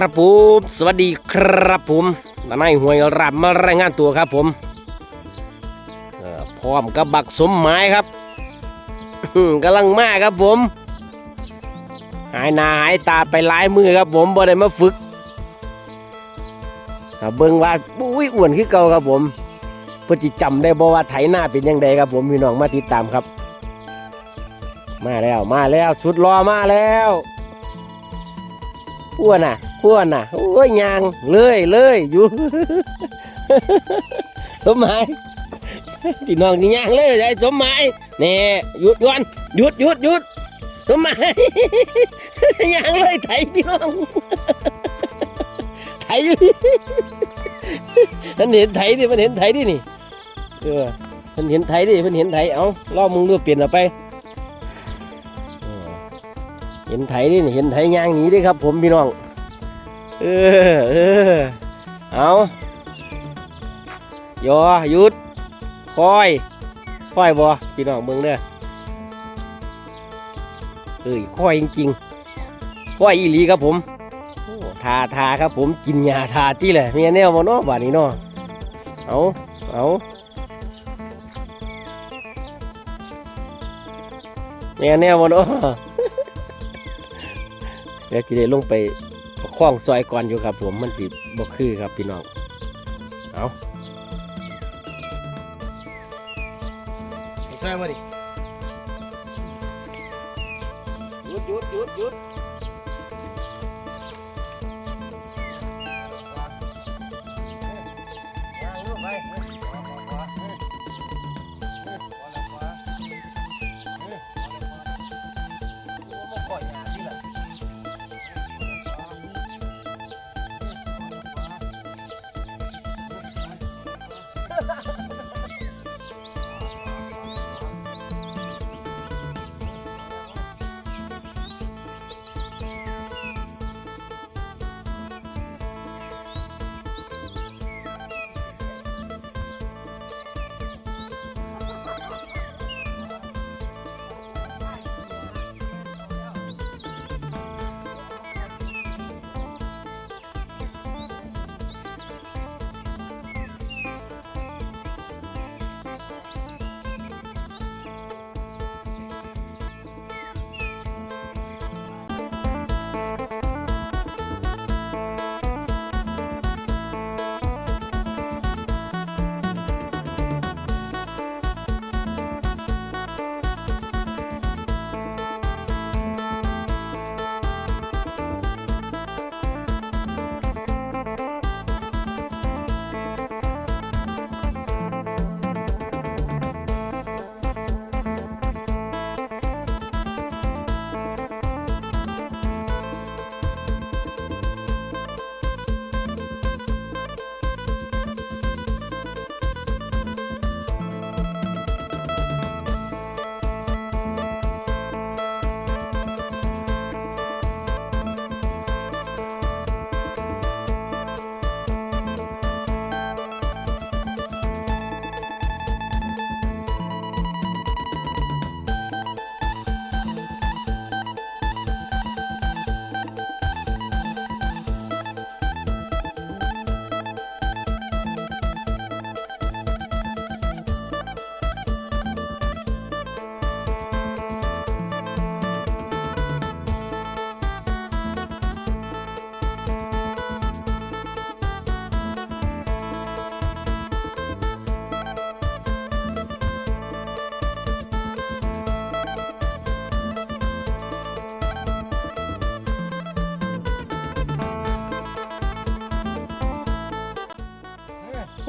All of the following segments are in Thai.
ครับผม สวัสดีครับผมนายหวยรับมารายงานตัวครับผมพ่อพร้อมกับบักสมหมายครับกำลังมาครับผม หายหนาหายตาไปหลายมือครับผมบ่ได้มาฝึกเบิ่งว่าอุ้ยอ้วนขึ้นเก่าครับผมเพื่อจิจำได้บ่ว่าไถหน้าเป็นยังไงครับผมพี่น้องมาติดตามครับ มาแล้วมาแล้วสุดรอมาแล้วอ้วนน่ะ อ้วนน่ะ โอ้ยยางเลยเลยอยู่สมหมายพี่น้องที่ยางเลยไอ้สมหมายนี่หยุดก่อนหยุดหยุดหยุดสมหมายยางเลยไถพี่น้องไถอยู่มันเห็นไถดิมันเห็นไถดินี่เออมันเห็นไถดิมันเห็นไถเอาล่อมึงดูเปลี่ยนเอาไปเห็นไถดิเห็นไถยางหนีดิครับ ผมพี่น้อง เออเออเอายอหยุดคอยคอยบอพี่น้องเบิ่งเด้อเอ้ยคอยจริงๆคอยอีหลีครับผมทาทาครับผมกินยาทาที่แหละมีแนวมาเนาะบาดนี้เนาะเอาเอามีแนวมาเนาะเดี๋ยวจะได้ลงไป คล้องซอยก่อนอยู่ครับผมมันสิบ่คือครับพี่น้องเอาซอยมาดิหยุดหยุดหยุดหยุด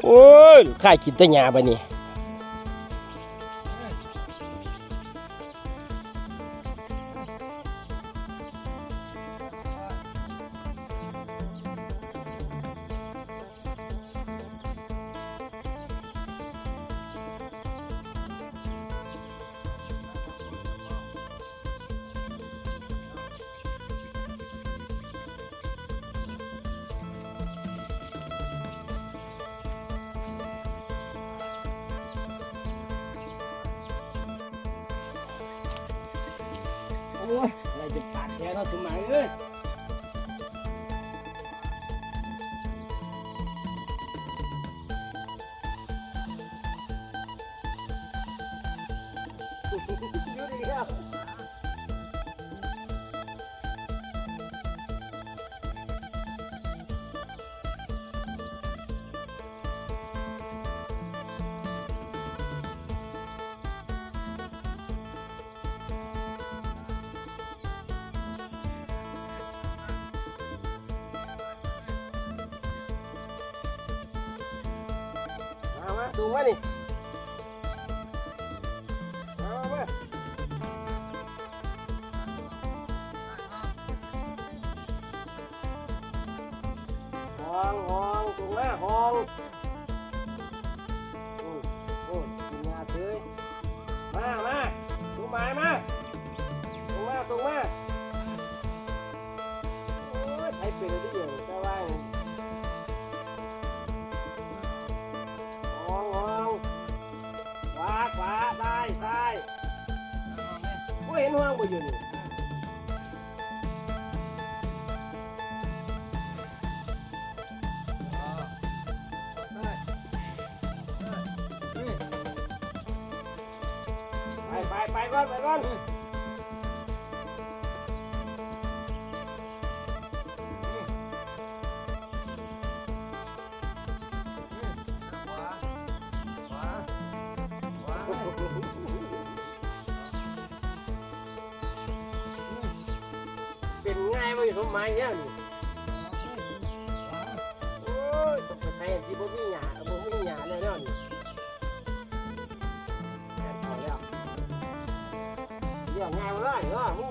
โอ้ยข้ากินแต่หยาบะนี่ โอ้ยอะไรจะขาดแค่เราถึงไหนเอ้ย มามาดูมานี่ ไปไปไปก่อนไปก่อนเป็น รื่องง่ายบ่ได้เนาะมึง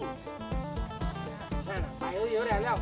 นั่นน่ะไปเยอะแล้วแล้ว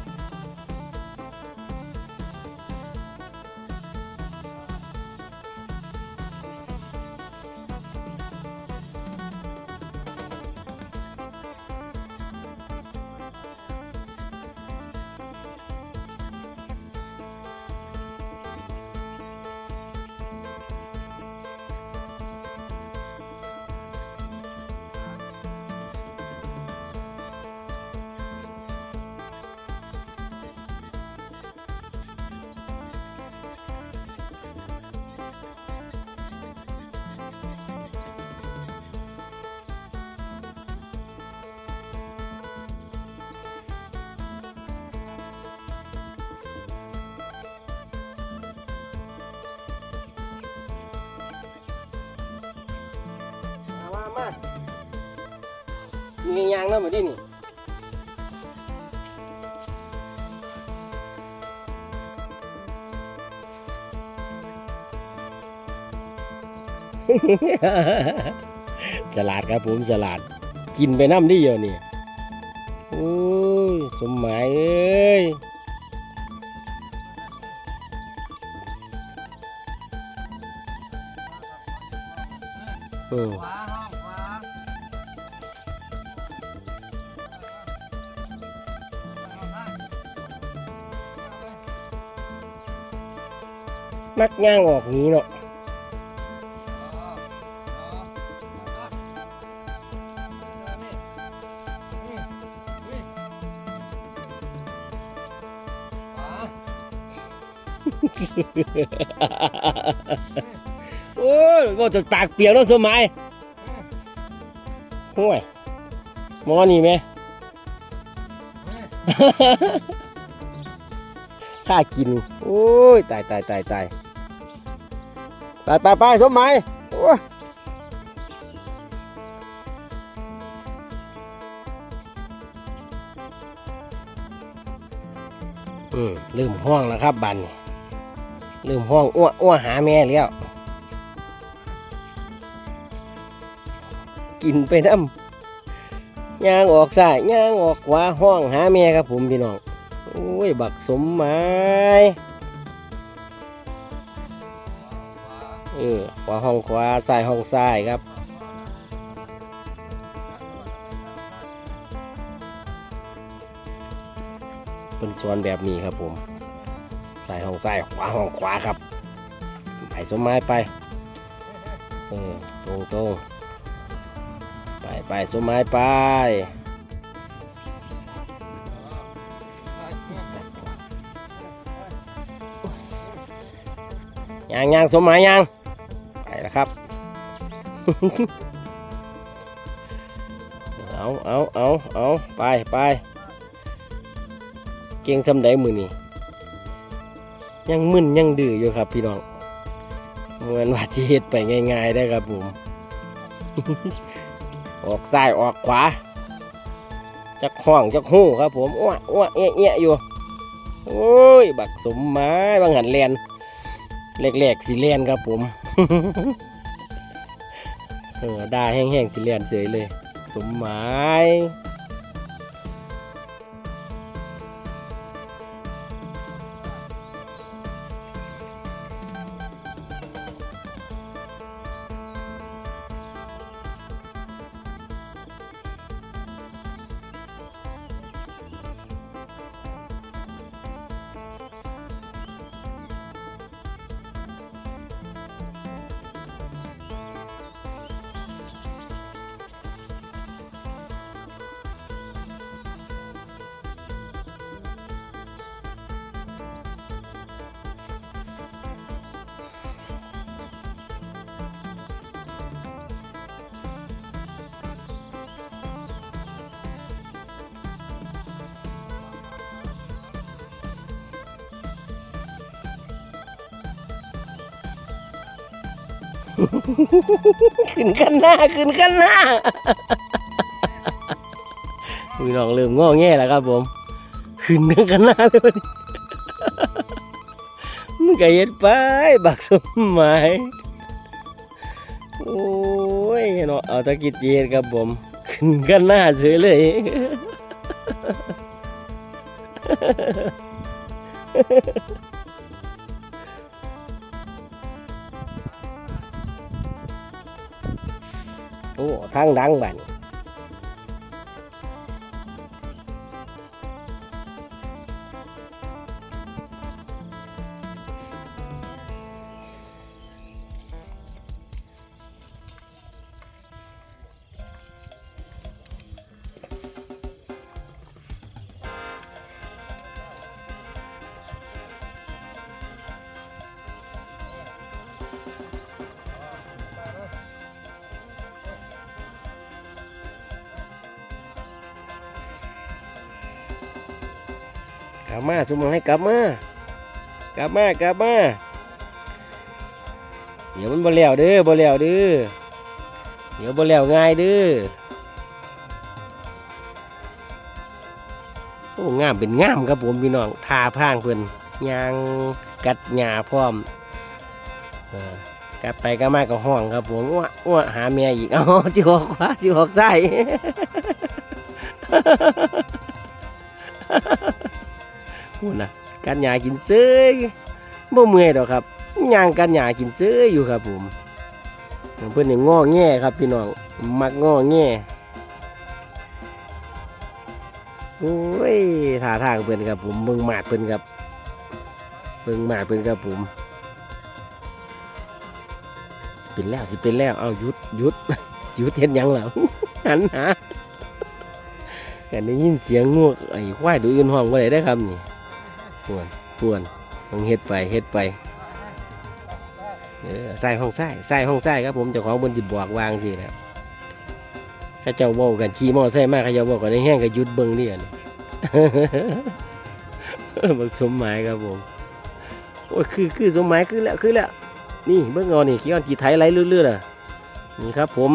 มียางแล้วมาดินี่ฉลาดครับผมฉลาด กินไปน้ำดีเดียวนี่โอ้ยสมหมายเอ้ยเออ นักย่างออกนี้เนาะโอ้ยก็จะปากเปียกเนาะสมัยห่วยหมอนี่ไหมข้ากิน โอ้ย ตายตายตายตาย ตายไปไปสมัยโอ้ยอืมลืมห้องแล้วครับบันลืมห้องอ้วอ้วหาแม่แล้ว กินไปน้ำย่างออกซ้ายย่างออกขวาห้องหาแม่ครับผมพี่น้องโอ้ย บักสมหมาย เออขวาห้องขวาซ้ายห้องซ้ายครับ เป็นสวนแบบนี้ครับผมซ้ายห้องซ้ายขวาห้องขวาครับไปสมหมายไปเออตรงตรงๆไปไปสมหมายไปยางยางสมหมายยาง ครับ เอาเอาเอาเอาไปไปเก่งทำได้มือนี่ยังมึนยังดื้ออยู่ครับพี่น้องเหมือนว่าจะเฮ็ดไปง่ายๆได้ครับผม ออกซ้ายออกขวาจักห้องจักหู้ครับผมอ้วอ้วเอะเอะอยู่โอ้ย บักสมไม้บางหันแลนแหลกๆสีแลนครับผม เออได้แห้งๆสีแลนเฉยเลย สมหมาย ขึ้นกันหน้าขึ้นกันหน้าพี่น้องเริ่มง้อแง่แล้วครับผม ขึ้นกันหน้าเลยวันนี้มันก็เย็ดไปบักสมหมายโอ้ยเนาะเอาตะกิดเย็ดครับผมขึ้นกันหน้าเฉยเลย ทางดังบัดน กลับมาสมองให้กลับมากลับมากลับมาเดี๋ยวมันบ่แล้วเด้อบ่แล้วเด้อเดี๋ยวบ่แล้วง่ายเด้อโอ้งามเป็นงามครับผมพี่น้องทาพางเพิ่นยางกัดหญ้าพร้อมกลับไปก็มาก็ห้องครับผมอ้วอ้วหาเมียอีกเอาจิออกขวาจิออกซ้าย พูดนะการหยากินเซ้ยบ่เมื่อยดอกครับย่างการหยากินเซ้ยอยู่ครับผมเพิ่นนี่ง้อแง่ครับพี่น้องมักง้อแง่โอ้ยท่าทางเพิ่นครับผมเบิ่งหมาดเพิ่นครับเบิ่งหมาดเพิ่นครับผมสิเป็นแล้วสิเป็นแล้วเอาหยุดหยุดหยุดเห็นยังแล้วหันหากันได้ยินเสียงงวกไอ้ควายตัวอื่นห้องว่าไดได้ครับนี่ ปวนปวนต้องเฮ็ดไปเฮ็ดไปเออใส่ห้องใส่ใส่ห้องใส่ครับผมเจ้าของบนจิบบอกวางสิแหละข้าเจ้าว้ากันขี่มอไซค์มาข้าเจ้าบอกกันในแห้งก็หยุดเบิ่งนี่อันเบิ่งสมหมายครับผมโอ้ยคือคือสมหมายคือแล้วคือแล้วนี่เบิ่งเอานี่ขี้อ้อนกี่ไทยไหลเรื่อยๆอะนี่ครับผม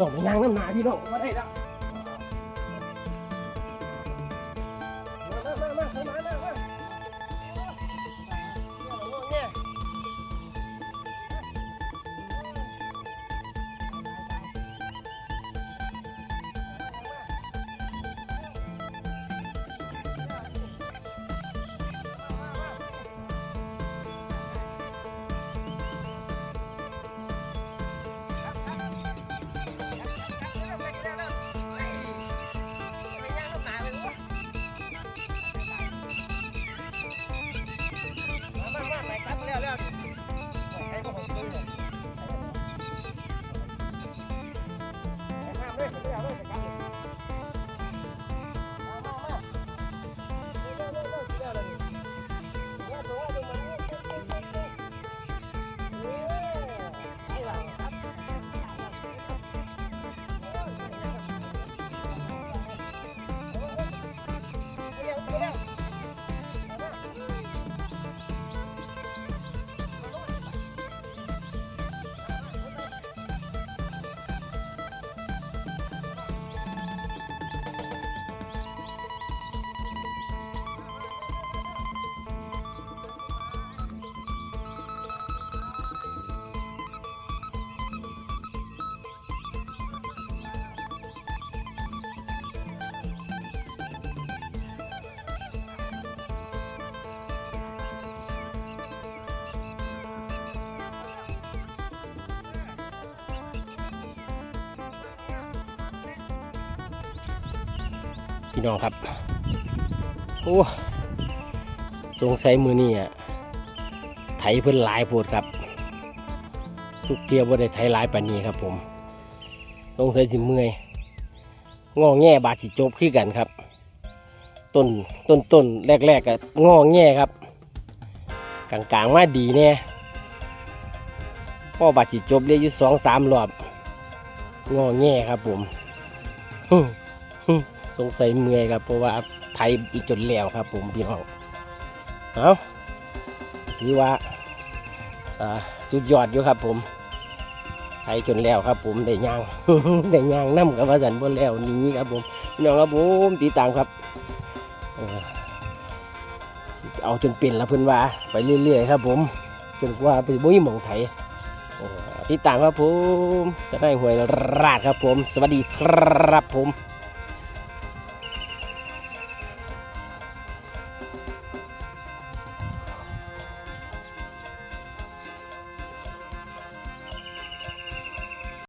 ดอกไม้ยางน้ำหนาพี่น้องมาได้แล้ว พี่น้องครับ โอ้สงสัยมือนี่อะไถเพิ่นหลายโพดครับทุกเทียบว่าได้ไถหลายปานนี้ครับ ผมสงสัยสิเมื่อยงอแง่บาดสิจบขึ้นกันครับ ต้นต้นต้นแรกๆกะงอแง่ครับ กลางๆมาดีแน่พ่อบาดสิจบเรียอยู่สองสามรอบงอแง่ครับผม สงสัยเมื่อยครับเพราะว่าไทยอีกจนแล้วครับ ผมพี่น้องเอาถือว่าาสุดยอดอยู่ครับ ผมไทยจนแล้วครับ ผมได้ย่างได้ย่างน้ำกับว่าสันบนแล้วนี้ครับ ผมพี่น้องครับผมติดตามครับเอเอาจนเป็นแล้วเพิ่นว่าไปเรื่อยๆครับ ผมจนกว่าไปบุ้ยหมองไทยติดตามครับผมจะได้หวยราดครับผม สวัสดีครับผม